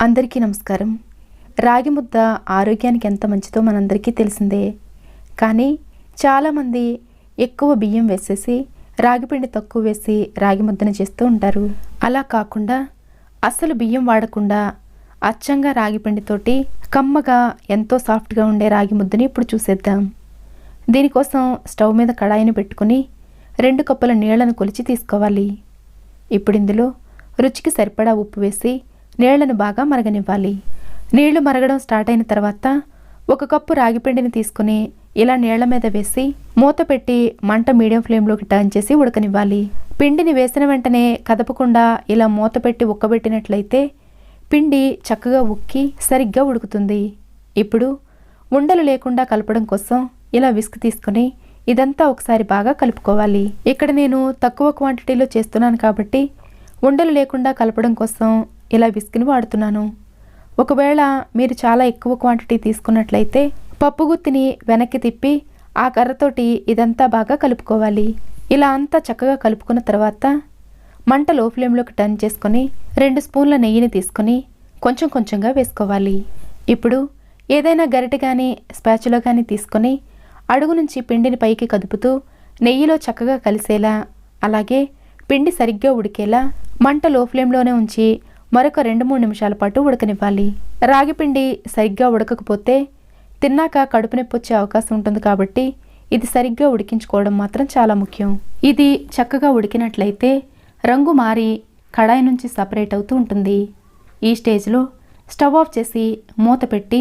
అందరికీ నమస్కారం. రాగి ముద్ద ఆరోగ్యానికి ఎంత మంచిదో మనందరికీ తెలిసిందే. కానీ చాలామంది ఎక్కువ బియ్యం వేసేసి రాగిపిండి తక్కువ వేసి రాగి ముద్దను చేస్తూ ఉంటారు. అలా కాకుండా అసలు బియ్యం వాడకుండా అచ్చంగా రాగిపిండితోటి కమ్మగా ఎంతో సాఫ్ట్గా ఉండే రాగి ముద్దని ఇప్పుడు చూసేద్దాం. దీనికోసం స్టవ్ మీద కడాయిని పెట్టుకుని రెండు కప్పుల నీళ్ళను కొలిచి తీసుకోవాలి. ఇప్పుడు ఇందులో రుచికి సరిపడా ఉప్పు వేసి నీళ్ళను బాగా మరగనివ్వాలి. నీళ్ళు మరగడం స్టార్ట్ అయిన తర్వాత ఒక కప్పు రాగిపిండిని తీసుకుని ఇలా నీళ్ళ మీద వేసి మూత పెట్టి మంట మీడియం ఫ్లేమ్లోకి టర్న్ చేసి ఉడకనివ్వాలి. పిండిని వేసిన వెంటనే కదపకుండా ఇలా మూత పెట్టి ఉక్కబెట్టినట్లయితే పిండి చక్కగా ఉక్కి సరిగ్గా ఉడుకుతుంది. ఇప్పుడు ఉండలు లేకుండా కలపడం కోసం ఇలా విస్క్ తీసుకొని ఇదంతా ఒకసారి బాగా కలుపుకోవాలి. ఇక్కడ నేను తక్కువ క్వాంటిటీలో చేస్తున్నాను కాబట్టి ఉండలు లేకుండా కలపడం కోసం ఇలా విస్క్ని వాడుతున్నాను. ఒకవేళ మీరు చాలా ఎక్కువ క్వాంటిటీ తీసుకున్నట్లయితే పప్పు గుత్తిని వెనక్కి తిప్పి ఆ కర్రతోటి ఇదంతా బాగా కలుపుకోవాలి. ఇలా అంతా చక్కగా కలుపుకున్న తర్వాత మంట లో ఫ్లేమ్లోకి టర్న్ చేసుకొని రెండు స్పూన్ల నెయ్యిని తీసుకొని కొంచెం కొంచెంగా వేసుకోవాలి. ఇప్పుడు ఏదైనా గరిటె కానీ స్పాచులో కానీ తీసుకొని అడుగు నుంచి పిండిని పైకి కదుపుతూ నెయ్యిలో చక్కగా కలిసేలా అలాగే పిండి సరిగ్గా ఉడికేలా మంట లో ఫ్లేమ్లోనే ఉంచి మరొక రెండు మూడు నిమిషాల పాటు ఉడకనివ్వాలి. రాగిపిండి సరిగ్గా ఉడకకపోతే తిన్నాక కడుపు నొప్పి వచ్చే అవకాశం ఉంటుంది కాబట్టి ఇది సరిగ్గా ఉడికించుకోవడం మాత్రం చాలా ముఖ్యం. ఇది చక్కగా ఉడికినట్లయితే రంగు మారి కడాయి నుంచి సపరేట్ అవుతూ ఉంటుంది. ఈ స్టేజ్లో స్టవ్ ఆఫ్ చేసి మూత పెట్టి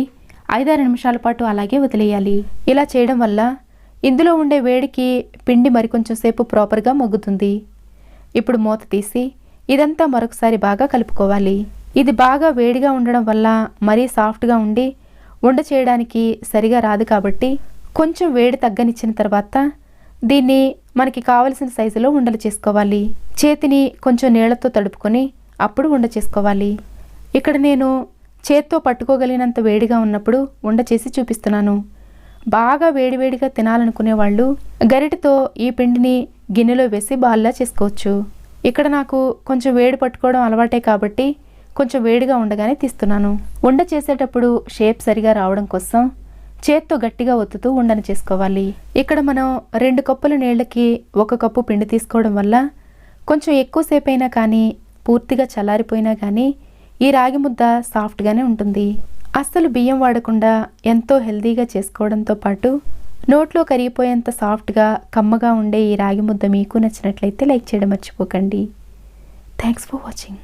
ఐదారు నిమిషాల పాటు అలాగే వదిలేయాలి. ఇలా చేయడం వల్ల ఇందులో ఉండే వేడికి పిండి మరికొంచెం సేపు ప్రాపర్గా మొగ్గుతుంది. ఇప్పుడు మూత తీసి ఇదంతా మరొకసారి బాగా కలుపుకోవాలి. ఇది బాగా వేడిగా ఉండడం వల్ల మరీ సాఫ్ట్గా ఉండి వండ చేయడానికి సరిగా రాదు కాబట్టి కొంచెం వేడి తగ్గనిచ్చిన తర్వాత దీన్ని మనకి కావలసిన సైజులో ఉండలు చేసుకోవాలి. చేతిని కొంచెం నీళ్ళతో తడుపుకొని అప్పుడు ఉండ చేసుకోవాలి. ఇక్కడ నేను చేత్తో పట్టుకోగలిగినంత వేడిగా ఉన్నప్పుడు ఉండ చేసి చూపిస్తున్నాను. బాగా వేడివేడిగా తినాలనుకునే వాళ్ళు గరిటతో ఈ పిండిని గిన్నెలో వేసి బాల్లా చేసుకోవచ్చు. ఇక్కడ నాకు కొంచెం వేడి పట్టుకోవడం అలవాటే కాబట్టి కొంచెం వేడిగా ఉండగానే తీస్తున్నాను. ఉండ చేసేటప్పుడు షేప్ సరిగా రావడం కోసం చేత్తో గట్టిగా ఒత్తుతూ ఉండని చేసుకోవాలి. ఇక్కడ మనం రెండు కప్పుల నీళ్ళకి ఒక కప్పు పిండి తీసుకోవడం వల్ల కొంచెం ఎక్కువసేపు అయినా కానీ పూర్తిగా చల్లారిపోయినా కానీ ఈ రాగి ముద్ద సాఫ్ట్గానే ఉంటుంది. అస్సలు బియ్యం వాడకుండా ఎంతో హెల్తీగా చేసుకోవడంతో పాటు నోట్లో కరిగిపోయేంత సాఫ్ట్గా కమ్మగా ఉండే ఈ రాగి ముద్ద మీకు నచ్చినట్లయితే లైక్ చేయడం మర్చిపోకండి. Thanks for watching